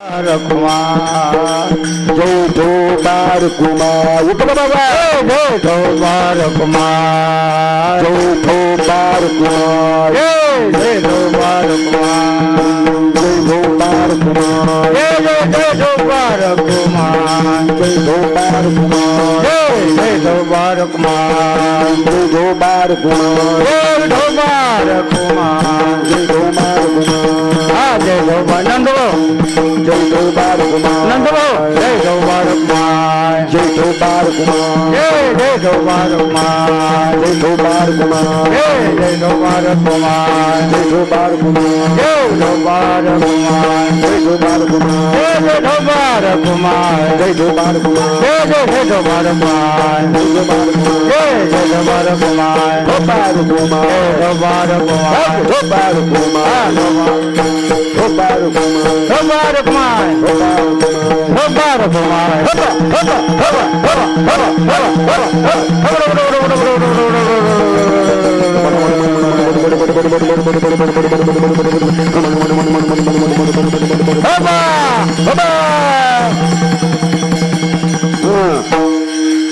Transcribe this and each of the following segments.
कुमार जय धोबार कुमार उठ बाबा. जय धोबार कुमार जय धोबार कुमार जय धोबार कुमार जय धोबार कुमार जय धोबार कुमार जय धोबार कुमार जय धोबार कुमार जय धोबार कुमार जय धोबार कुमार। जय धोबार कुमार नंदो जय धोबार कुमार जय धोबार कुमार जय जय धोबार कुमार जय धोबार कुमार जय जय धोबार कुमार जय धोबार कुमार जय धोबार कुमार जय धोबार कुमार जय जय धोबार कुमार जय धोबार कुमार जय जय जय Nobara Kumar, Nobara Kumar, Nobara Kumar, Nobara Kumar, Nobara Kumar, Nobara Kumar, Nobara Kumar, Nobara Kumar, Nobara H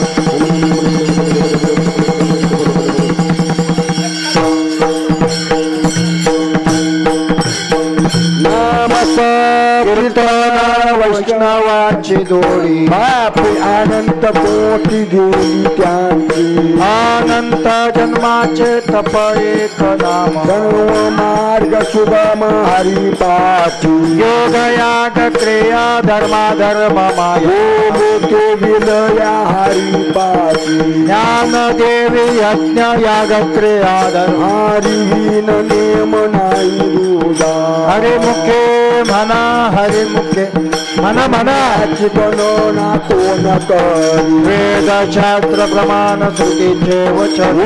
Thank you. जोडी. बापी अनंत कोटी गेली त्यांची. अनंत जन्माचे तप एक नाम सर्व मार्ग सुगम हरी पाठी योग याग क्रिया धर्मा धर्म माया विलया हरी पाठी ज्ञान देवी यज्ञ याग क्रिया धर्म. हरिहीन नेम नाही रुदा हरि मुखे म्हणा हरि मुखे. म्हणा कोण करी वेद शास्त्र प्रमाण श्रुतीचे वचन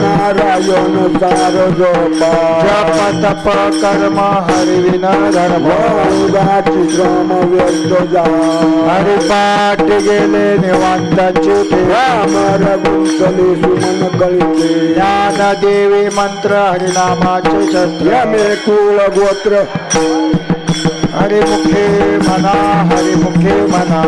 नारायण सार जोपा जप तप कर्म हरि विना धर्म बहुदाची श्रम व्यक्त जा हरिपाठ गेले निवांताचे राम सुमन कळते ज्ञान देवी मंत्र हरिनामाचे शस्त्र यमे कुळ गोत्र हरे मुखे मना हरे मुखे म्हणा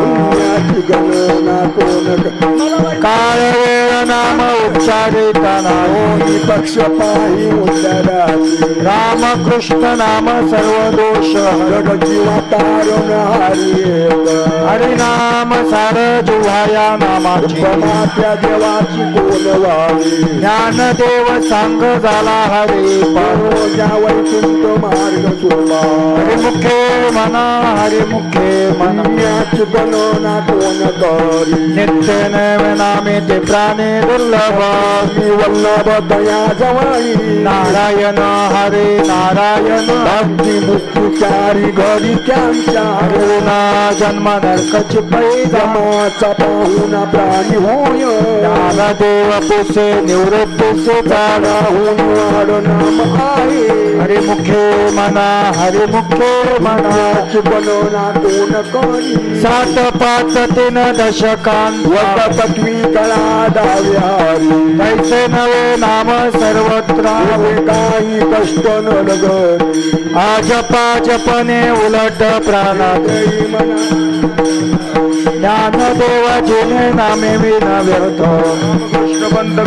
गणना कोण काळ नाम उच्चारिताना ओनी पक्षपाही उद्धारा रामकृष्ण नाम सर्व दोष जगजीवतारुण हरी हरि नाम सार जुहाया नामाची. मात्या देवाची बोलवावी ज्ञानदेव सांग झाला हरे पारो. या वैकुंठ मार्ग सोमा हरिमुखे म्हणा हरिमुखे म्हणा అచ్చుకొను నాకును గౌరి నిత్యనమే నామితి ప్రాణే దుర్లభ వల్లభ దయా జవాయి నారాయణ हरे नारायण भक्ती मुक्तिकारी घरी त्यांच्या करुणा जन्म नरकची पैदमाचा पाहुणा प्राणी होय नारा देव पुसे निवृत्तीचे जाणा होऊन वाढून आहे हरे मुखे मना। हरे मुखे मना चुकलो ना कोण करी। सात पाच तीन दशकांत. पटवी कळा डाव्यारी कैसे नवे नाम सर्वत्र. काही कष्ट नगरी आजपा जपने उलट प्राणात. ज्ञानदेव जिने नामे विना व्यर्थ कृष्णबंध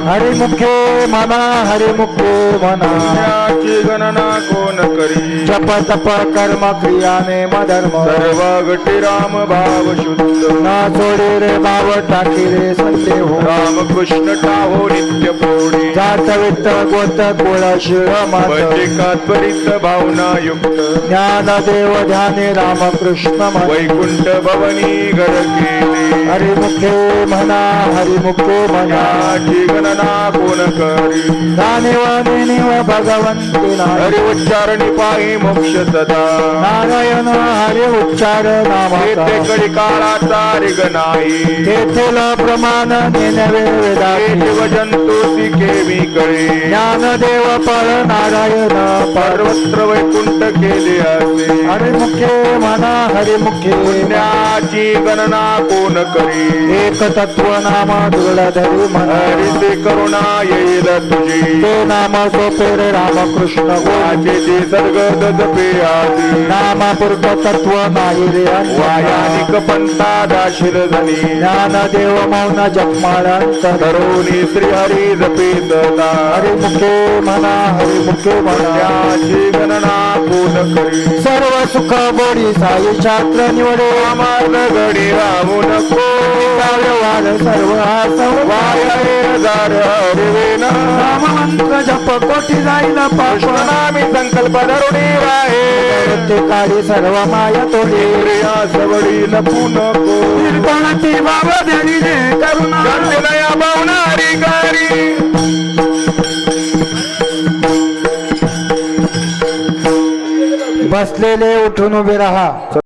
क्रमेण हरिमुखे म्हणा हरिमुखे म्हणा पुण्याची गणना कोण करी? जप तप कर्म क्रियाने मधर्म सर्व गटी राम भाव शुद्ध। ना सोडे रे बाव टाकी रे संदेह राम कृष्ण टाहो नित्य पोळी जात वित्त गोत कुळ शिळ मात। वैदिका त्वरित भावना युक्त। ज्ञान देव ध्याने रामकृष्ण वैकुंठ भवनी घर केले। हरिमुखे म्हणा हरिमुखे म्हणा पुण्याची गणना कोण करी. जाणीव नेणीव भगवंती नारायण हरि उच्चारणी पायी मोक्ष सदा. नारायण हरि उच्चार नामाचा. येथे कळी काळाचा रिग नाही. तेथील प्रमाण नेनवे वेदाती जीव जंतू सिके मी कळे. ज्ञानदेव पळ नारायण सर्वत्र वैकुंठ केले असे. हरिमुखे म्हणा हरिमुखे. पुण्याची गणना कोण करी? एक तत्व नाम दुर्लधरी म्हणा. हरी ते करुणा येईल तुझी. ते नाम सोपे रे रामकृष्ण वाचे ते सर्ग जपे आधी. नामापूर्त तत्व नाही रे. वायानिक पंथा दाशील जनी ज्ञानदेव मौन जपमाळांतर तरुणी श्री हरी जपे सदा हरिमुखे म्हणा हरिमुखे म्हणा पुण्याची गणना कोण करी. सर्व सुख बोडी साई शास्त्र निवडे. मार्ग गडी राहू नको. व्यवहार सर्व वाय हजार हरिवेना राम मंत्र जप कोटी जाईल पाप संकल्प धरुणी राहे ते काळी सर्व माया प्रिया बाब करुणा पावणारी गारी बसलेले उठून उभे राहा.